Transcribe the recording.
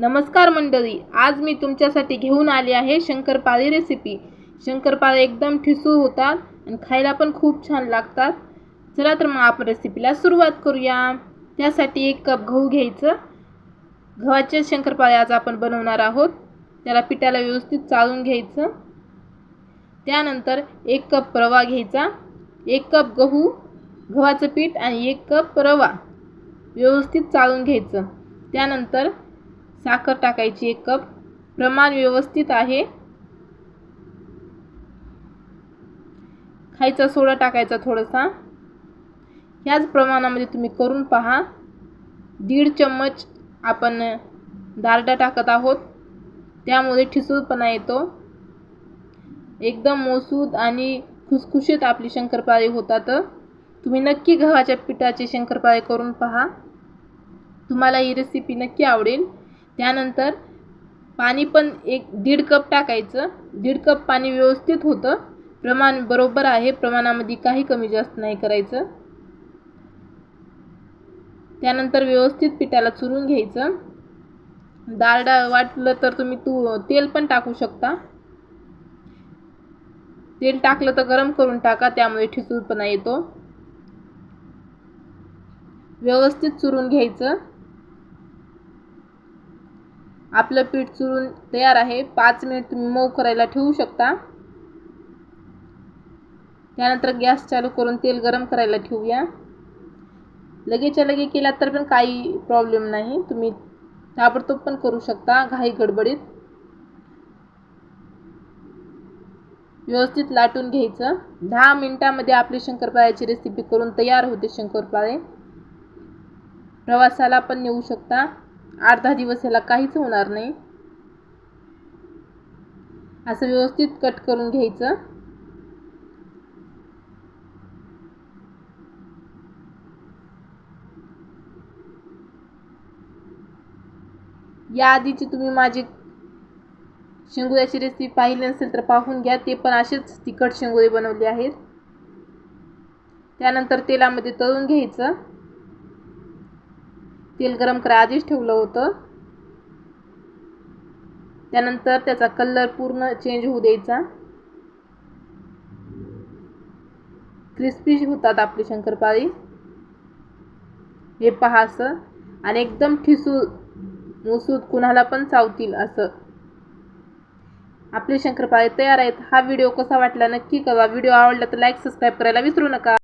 नमस्कार मंडळी आज मी तुमच्यासाठी घेऊन आली आहे शंकरपाळी रेसिपी शंकरपाळे एकदम ठिसू होतात आणि खायला पण खूप छान लागतात. चला तर मग आपण रेसिपीला सुरुवात करूया. त्यासाठी एक कप गहू घ्यायचं. गव्हाचे शंकरपाळे आज आपण बनवणार आहोत. त्याला पिठाला व्यवस्थित चाळून घ्यायचं. त्यानंतर एक कप रवा घ्यायचा. एक कप गहू गव्हाचं पीठ आणि एक कप रवा व्यवस्थित चाळून घ्यायचं. त्यानंतर साखर टाकायची एक कप. प्रमाण व्यवस्थित आहे. खायचा सोडा टाकायचा थोडासा. ह्याच प्रमाणामध्ये तुम्ही करून पहा. दीड चम्मच आपण दारडा टाकत आहोत. त्यामुळे ठिसूळपणा येतो. एकदम मोसूद आणि खुसखुशीत आपली शंकरपाळी होतात. तुम्ही नक्की गव्हाच्या पिठाचे शंकरपाळे करून पहा. तुम्हाला ही रेसिपी नक्की आवडेल. त्यानंतर पाणी पण एक दीड कप टाकायचं. दीड कप पाणी व्यवस्थित होतं. प्रमाण बरोबर आहे. प्रमाणामध्ये काही कमी जास्त नाही करायचं. त्यानंतर व्यवस्थित पिठाला चुरून घ्यायचं. डाळडा वाटलं तर तुम्ही तू तेल पण टाकू शकता. तेल टाकलं तर गरम करून टाका. त्यामुळे ठिसूळपणा येतो. व्यवस्थित चुरून घ्यायचं. आपलं पीठ चुरून तयार आहे. पाच मिनिट तुम्ही मऊ करायला ठेवू शकता. त्यानंतर गॅस चालू करून तेल गरम करायला ठेवूया. लगेच्या लगे केला तर पण काही प्रॉब्लेम नाही. तुम्ही ताबडतोब पण करू शकता घाई गडबडीत. व्यवस्थित लाटून घ्यायचं. दहा मिनटामध्ये आपली शंकरपाळ्याची रेसिपी करून तयार होते शंकरपाळे. प्रवासाला पण नेऊ शकता. आठ दहा दिवस याला काहीच होणार नाही. असं व्यवस्थित कट करून घ्यायचं. या आधीची तुम्ही माझी शेंगुळ्याची रेसिपी पाहिली नसेल तर पाहून घ्या. ते पण असेच तिखट शेंगुळे बनवले आहेत. त्यानंतर तेलामध्ये तळून घ्यायचं. तेल गरम करा आधीच ठेवलं होतं. त्यानंतर त्याचा कलर पूर्ण चेंज होऊ द्यायचा. क्रिस्पी होतात आपली शंकरपाळी. हे पहा असं. आणि एकदम ठिसू मुसूद कुणाला पण चावतील असं. आपली शंकरपाळी तयार आहेत. हा व्हिडिओ कसा वाटला नक्की कळवा. व्हिडिओ आवडला तर लाईक सबस्क्राईब करायला विसरू नका.